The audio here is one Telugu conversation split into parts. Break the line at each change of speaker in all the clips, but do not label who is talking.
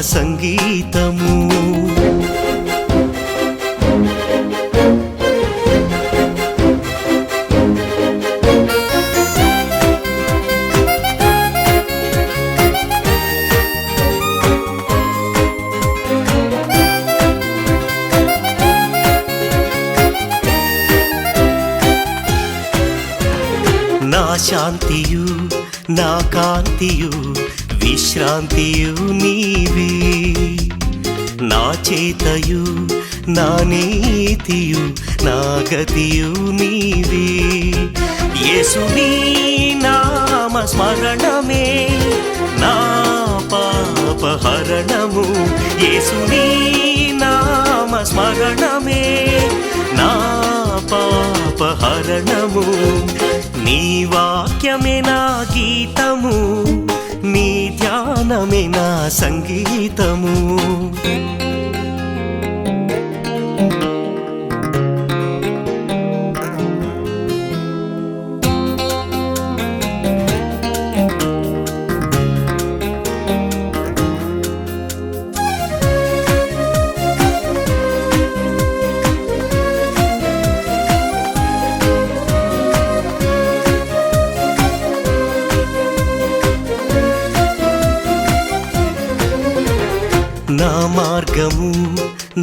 సంగీతము. నా శాంతియు నా కాంతియు విశ్రాంతియు నీవే. చేతయు నా నీతియు నా గతియు నీవే. యేసుని నామ స్మరణమే నా పాపహరణము యేసుని నామ స్మరణమే నా పాపహరణము నీ వాక్యమే నా గీతము నీ ధ్యానమే నా సంగీతము.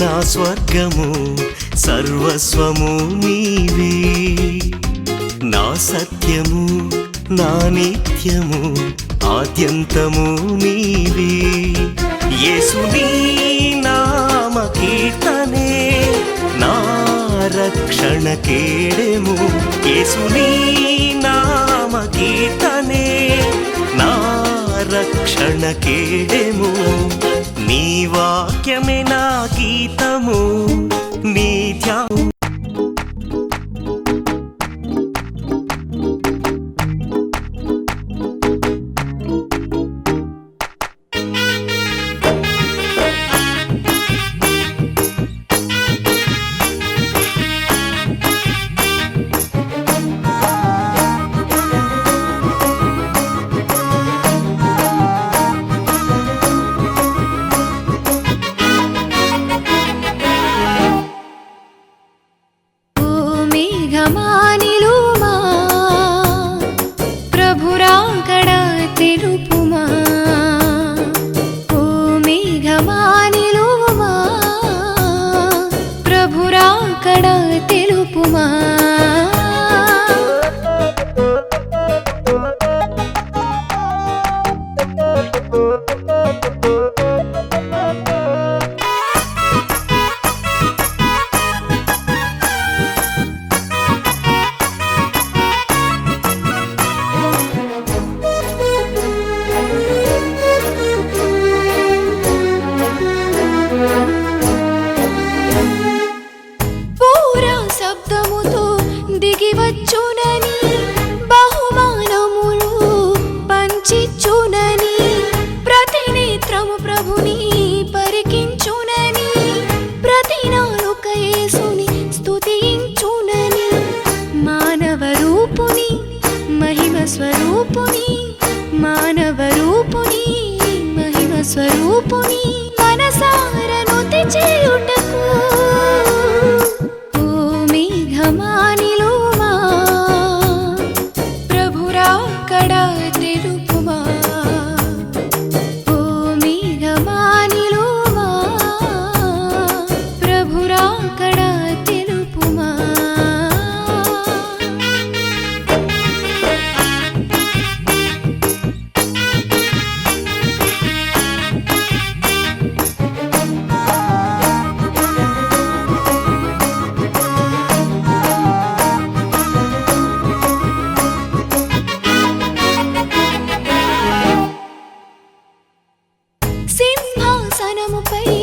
నా స్వర్గము సర్వస్వము నీవే. నా సత్యము నా నిత్యము ఆద్యంతము నీవే. యేసుని నామ కీర్తనే నా రక్షణ కేడెము. యేసుని నామ కీర్తనే నా రక్షణ కేడెము. నీ వాక్యమే నా గీతము.
స్వరూపుని మానవ రూపుని మహిమ స్వరూపుని మనసారను చేయుటకు
I'm a baby.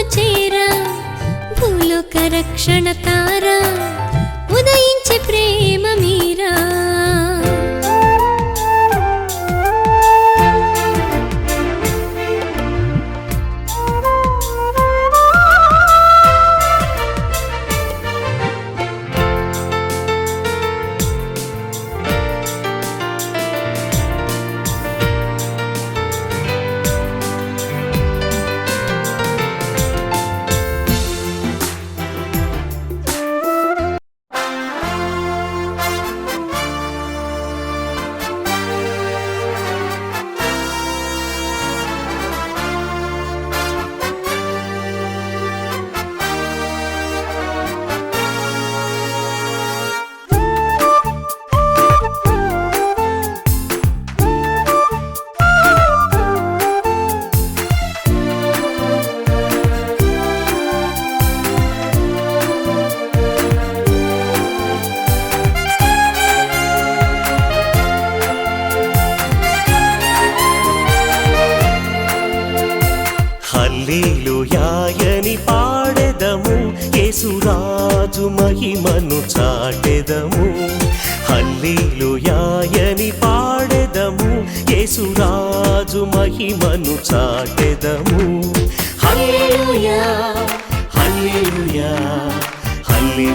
చేరా. భూలోక రక్షణ తారా. ఉదయించే ప్రేమ మీరా.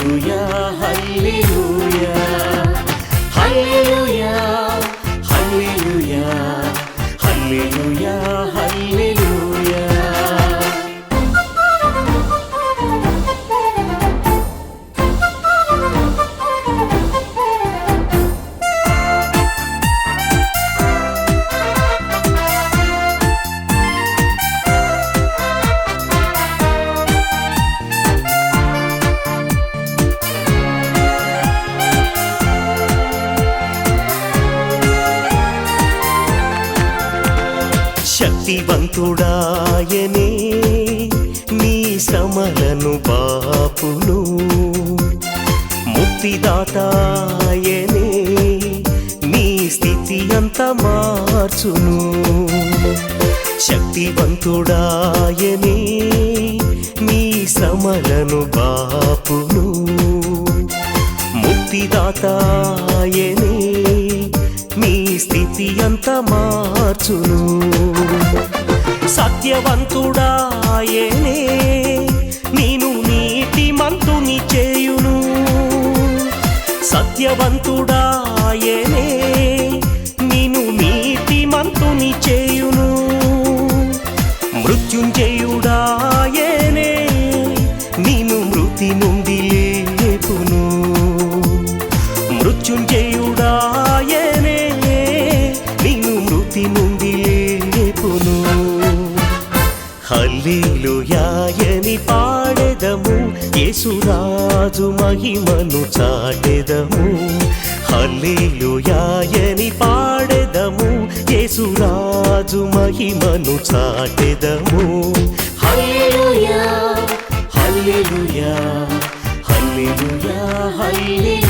Hallelujah. దాతాయనే నీ స్థితి అంత మార్చును. శక్తివంతుడాయనే నీ శ్రమలను బాపును. ముక్తిదాతాయనే నీ స్థితి అంత మార్చును. సత్యవంతుడాయనే భాగ్యవంతుడా రాజు మహిమను చాటెదము. హల్లేలుయాయని పాడెదము. యేసురాజు మహిమను చాటెదము. హల్లెలూయా హల్లెలూయా హల్లెలూయా హల్లెలూయా.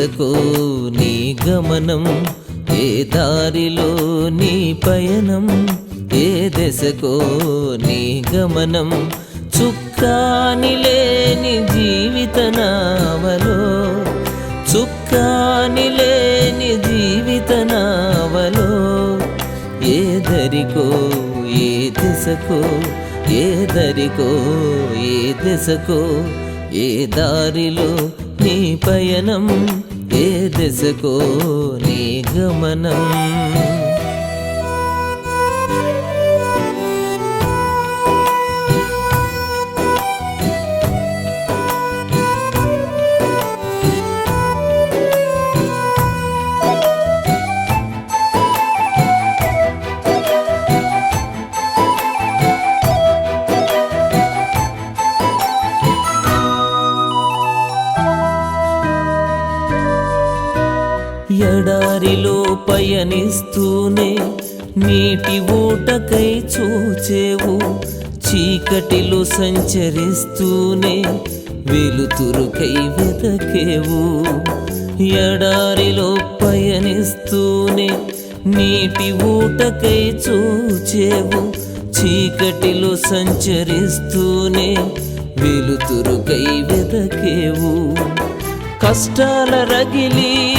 దశకో నీ గమనం ఏ దారిలో నీ పయనం ఏ దశకో నీ గమనం. చుక్కాని లేని జీవిత నావలో చుక్కాని లేని జీవిత నావలో ఏ దరికో ఏ దిశకో ఏ దరికో ఏ దిశకో ఏ దారిలో నీ పయనం. ఏ దశకో నీ గమనం? పయనిస్తూనే నీటి ఊటకై చూచేవు చీకటిలో సంచరిస్తూనే వెలుతురుకై వెతకేవు. ఎడారిలో పయనిస్తూనే నీటి ఊటకై చూచేవు చీకటిలో సంచరిస్తూనే వెలుతురుకై వెతకేవు. కష్టాల రగిలి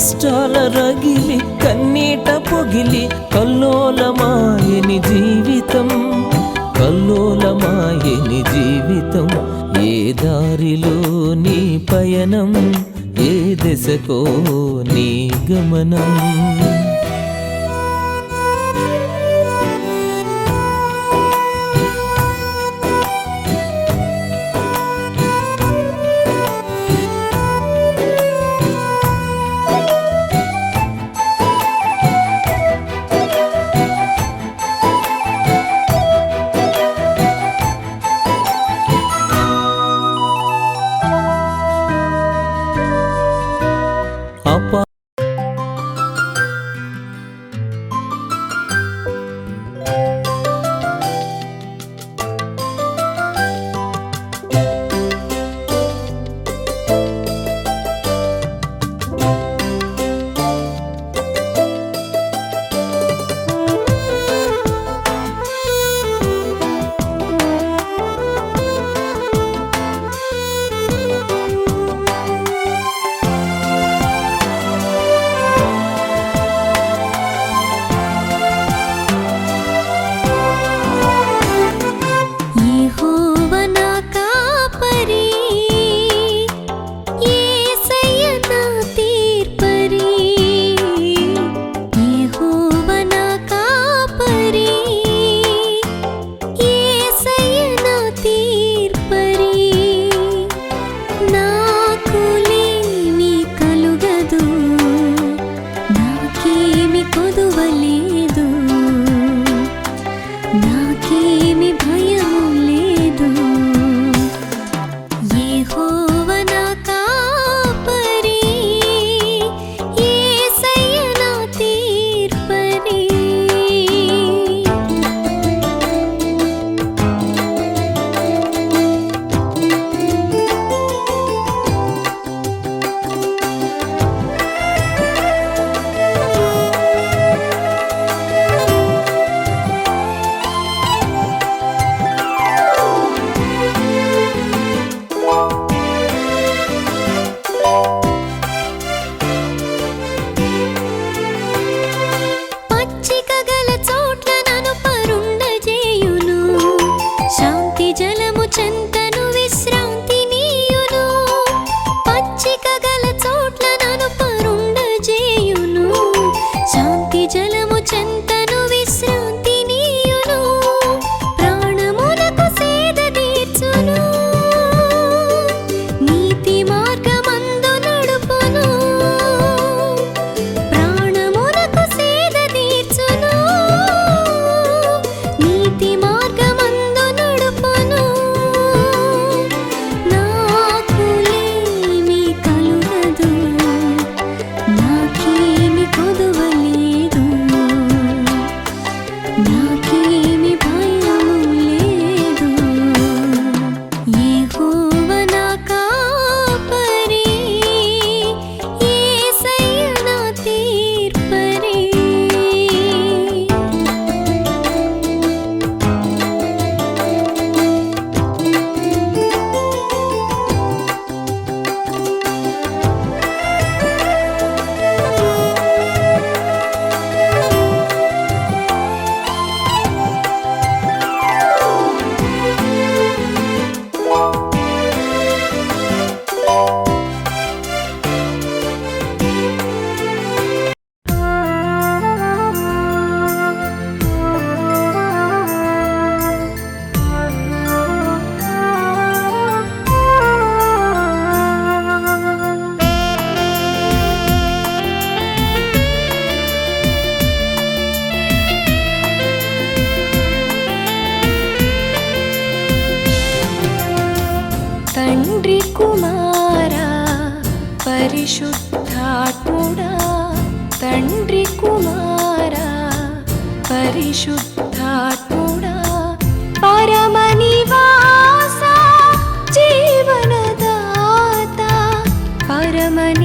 కష్టాల రగిలి కన్నీట పొగిలి కల్లోలమాయని జీవితం కల్లోలమాయని జీవితం. ఏ దారిలో నీ పయనం ఏ దశకో నీ గమనం?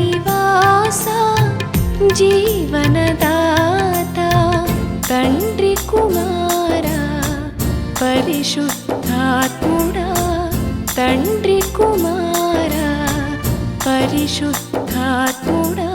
పరమనివాస జీవనదాత తండ్రి కుమారా పరిశుద్ధాత్ముడా తండ్రి కుమారా పరిశుద్ధాత్ముడా.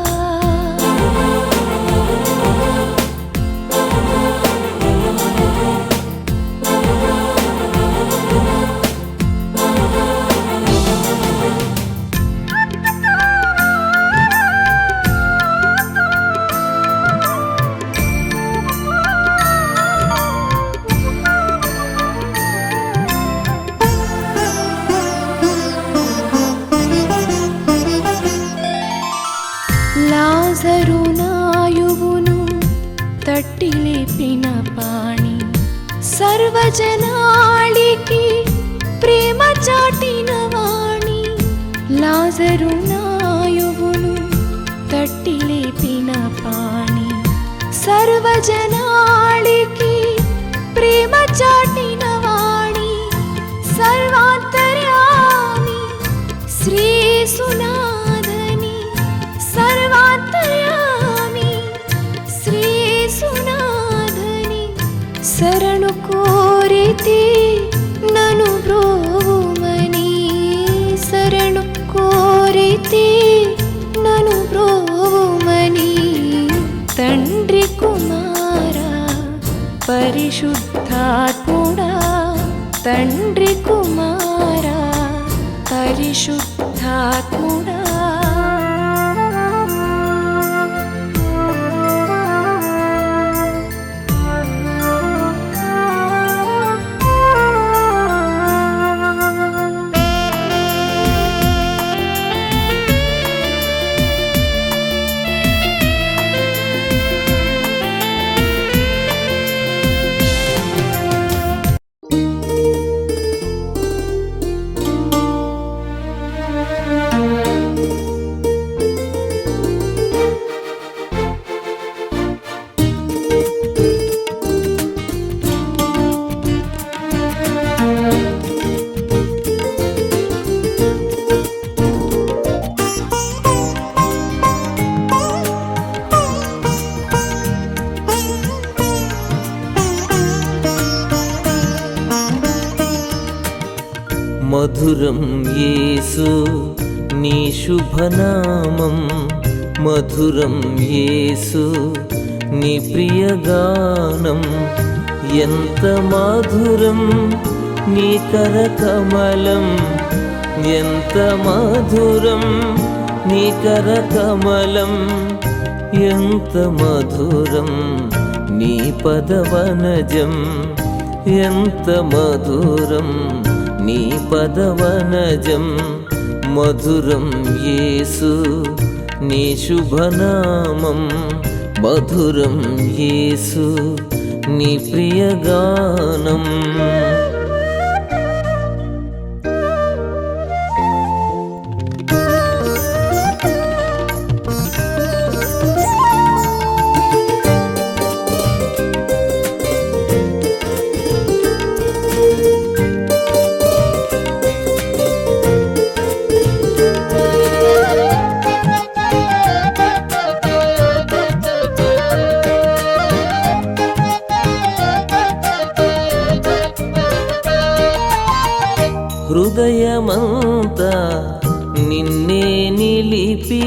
కట్టి లేపిన పాణి సర్వజనాళికి ప్రేమ చాటిన వాణి. లాజరు నాయువును తట్టి లేపిన పాణి సర్వజన పరిశుద్ధాత్ముడా తండ్రి కుమారా పరిశుద్ధాత్ముడా.
మధురం యేసు నీ శుభనామం మధురం యేసు నీ ప్రియగానం ఎంత మధురం నీ కరకమలం ఎంత మధురం నీ కరకమలం ఎంత మధురం నీ పదవనజం ఎంత మధురం. నీ పదవనజం మధురం యేసు నీ శుభనామం మధురం యేసు నీ ప్రియగానం. హృదయమంతా నిన్నే నిలిపి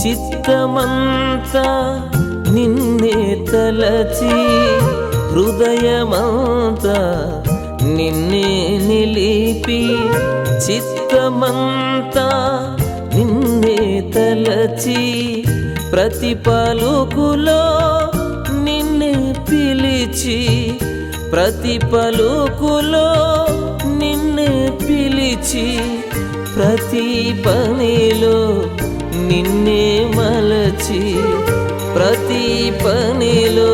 చిత్తమంతా నిన్నే తలచి హృదయమంతా నిన్నే నిలిపి చిత్తమంతా నిన్నే తలచి ప్రతి పలుకులో నిన్నే పిలిచి ప్రతి పలుకులో విడిచి ప్రతి పనిలో నిన్నే మలచి ప్రతి పనిలో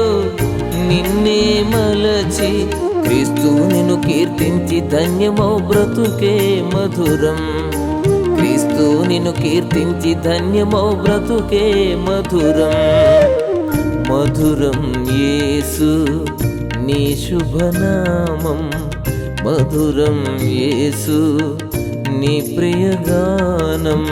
నిన్నే మలచి క్రీస్తు నిన్ను కీర్తించి ధన్యమౌ బ్రతుకే మధురం. క్రీస్తు నిన్ను కీర్తించి ధన్యమౌ బ్రతుకే మధురం. మధురం యేసు నీ శుభనామం. మధురం యేసు నీ ప్రియగానం.